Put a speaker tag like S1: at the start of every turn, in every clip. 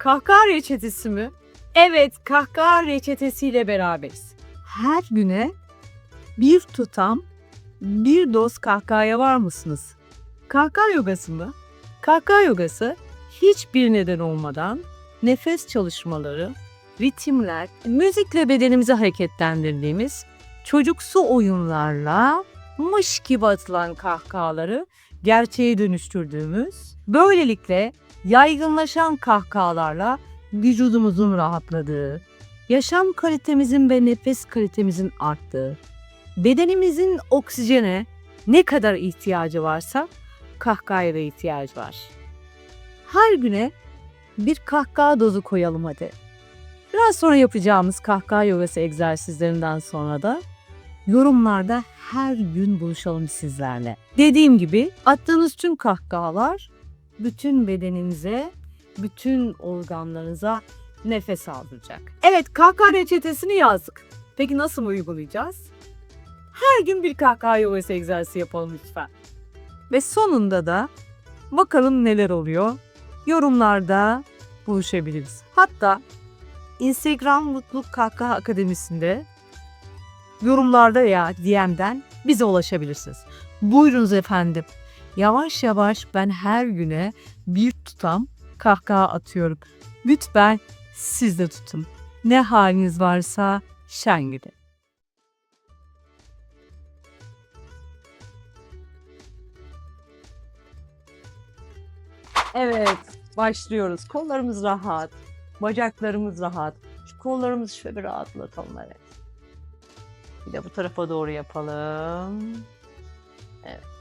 S1: Kahkaha reçetesi mi? Evet, kahkaha reçetesiyle beraberiz. Her güne bir tutam, bir doz kahkahaya var mısınız? Kahkaha yogası mı? Kahkaha yogası hiçbir neden olmadan nefes çalışmaları, ritimler, müzikle bedenimizi hareketlendirdiğimiz çocuksu oyunlarla mış gibi atılan kahkahaları gerçeğe dönüştürdüğümüz, böylelikle yaygınlaşan kahkahalarla vücudumuzun rahatladığı, yaşam kalitemizin ve nefes kalitemizin arttığı, bedenimizin oksijene ne kadar ihtiyacı varsa kahkahaya da ihtiyacı var. Her güne bir kahkaha dozu koyalım hadi. Biraz sonra yapacağımız kahkaha yogası egzersizlerinden sonra da yorumlarda her gün buluşalım sizlerle. Dediğim gibi attığınız tüm kahkahalar bütün bedeninize, bütün organlarınıza nefes aldıracak. Evet kahkaha reçetesini yazdık. Peki nasıl uygulayacağız? Her gün bir kahkaha yogası egzersizi yapalım lütfen. Ve sonunda da bakalım neler oluyor. Yorumlarda buluşabiliriz. Hatta Instagram Mutluluk Kahkaha Akademisi'nde yorumlarda ya DM'den bize ulaşabilirsiniz. Buyurunuz efendim. Yavaş yavaş ben her güne bir tutam kahkaha atıyorum. Lütfen siz de tutun. Ne haliniz varsa şen gidin. Evet, başlıyoruz. Kollarımız rahat, bacaklarımız rahat. Şu kollarımızı şöyle bir rahatlatalım evet. Bir de bu tarafa doğru yapalım. Evet.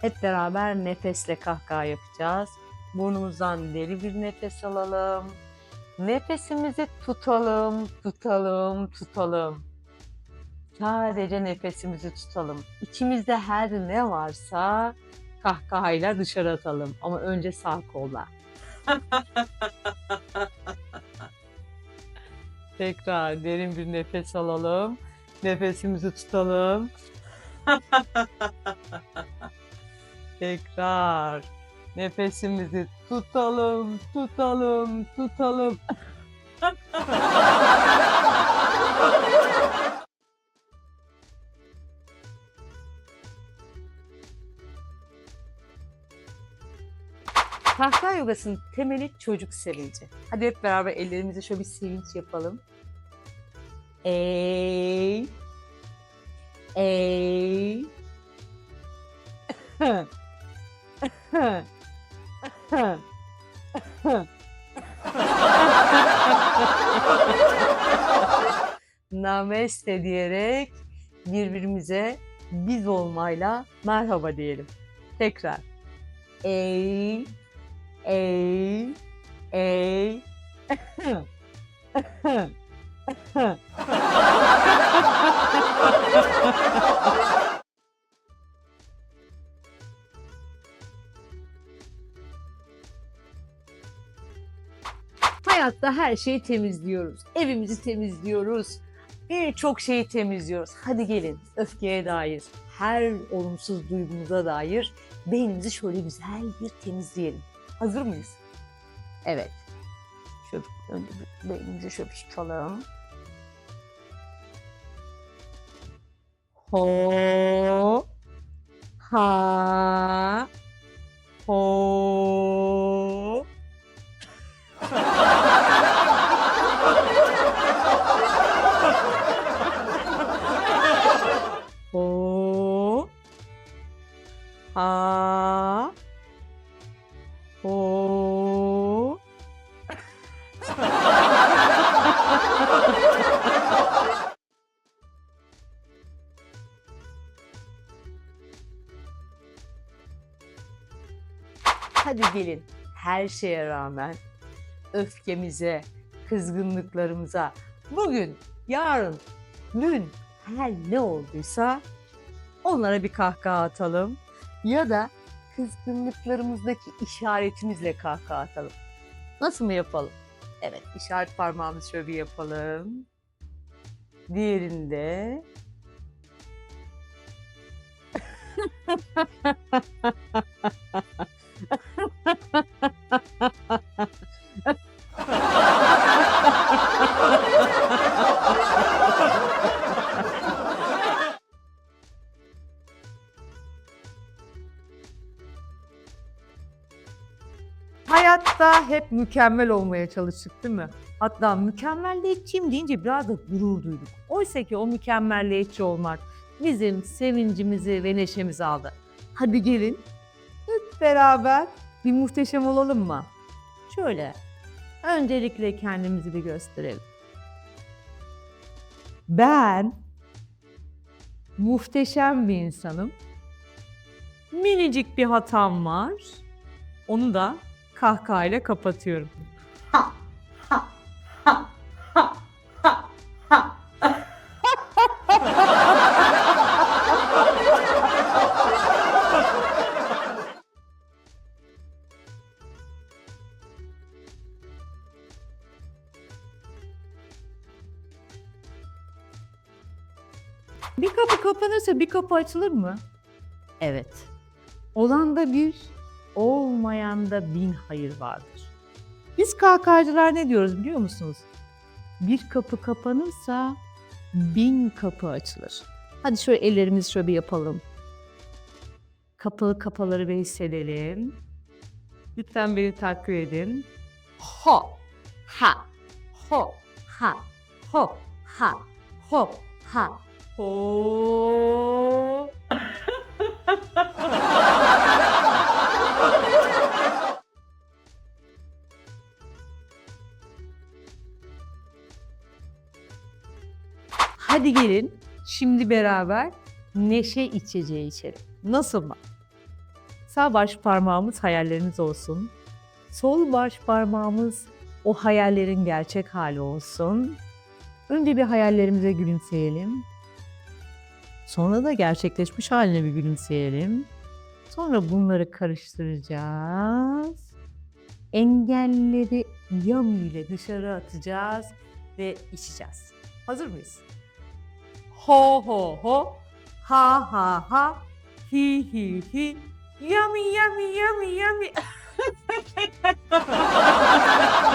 S1: Hep beraber nefesle kahkaha yapacağız. Burnumuzdan deri bir nefes alalım. Nefesimizi tutalım, tutalım, tutalım. Sadece nefesimizi tutalım. İçimizde her ne varsa kahkahayla dışarı atalım. Ama önce sağ kolla. Tekrar derin bir nefes alalım. Nefesimizi tutalım. Tekrar nefesimizi tutalım, tutalım, tutalım. Kahkaha yogasının temeli çocuk sevinci. Hadi hep beraber ellerimizi şöyle bir sevinç yapalım. Ey. Ey. Namaste diyerek birbirimize biz olmayla merhaba diyelim. Tekrar. Ey, ey, ey. Hayatta her şeyi temizliyoruz. Evimizi temizliyoruz. Birçok şeyi temizliyoruz. Hadi gelin öfkeye dair, her olumsuz duygumuza dair beynimizi şöyle güzel bir temizleyelim. Hazır mıyız? Evet. Şöyle önce beynimizi şöyle tutalım. Ho ha ho gelin her şeye rağmen öfkemize, kızgınlıklarımıza bugün, yarın, dün her ne olduysa onlara bir kahkaha atalım ya da kızgınlıklarımızdaki işaretimizle kahkaha atalım. Nasıl mı yapalım? Evet, işaret parmağımızı şöyle bir yapalım. Diğerinde Hayatta hep mükemmel olmaya çalıştık değil mi? Hatta mükemmelliyetçiyim deyince biraz da gurur duyduk. Oysa ki o mükemmelliyetçi olmak bizim sevincimizi ve neşemizi aldı. Hadi gelin hep beraber bir muhteşem olalım mı? Şöyle öncelikle kendimizi bir gösterelim. Ben muhteşem bir insanım. Minicik bir hatam var. Onu da kahkahayla kapatıyorum. Bir kapı kapanırsa bir kapı açılır mı? Evet. Olanda bir, olmayanda bin hayır vardır. Biz KK'cılar ne diyoruz biliyor musunuz? Bir kapı kapanırsa bin kapı açılır. Hadi şöyle ellerimizi şöyle bir yapalım. Kapalı kapaları bir hissedelim. Lütfen beni takip edin. Ho, ha, ho, ha, ho, ha, ho, ha, ho. Hadi gelin şimdi beraber neşe içeceği içelim. Nasıl mı? Sağ baş parmağımız hayalleriniz olsun. Sol baş parmağımız o hayallerin gerçek hali olsun. Önce bir hayallerimize gülümseyelim. Sonra da gerçekleşmiş haline bir gülümseyelim. Sonra bunları karıştıracağız. Engelleri yam ile dışarı atacağız ve içeceğiz. Hazır mıyız? Ho ho ho, ha ha ha, hi hi hi, yummy yummy yummy yummy.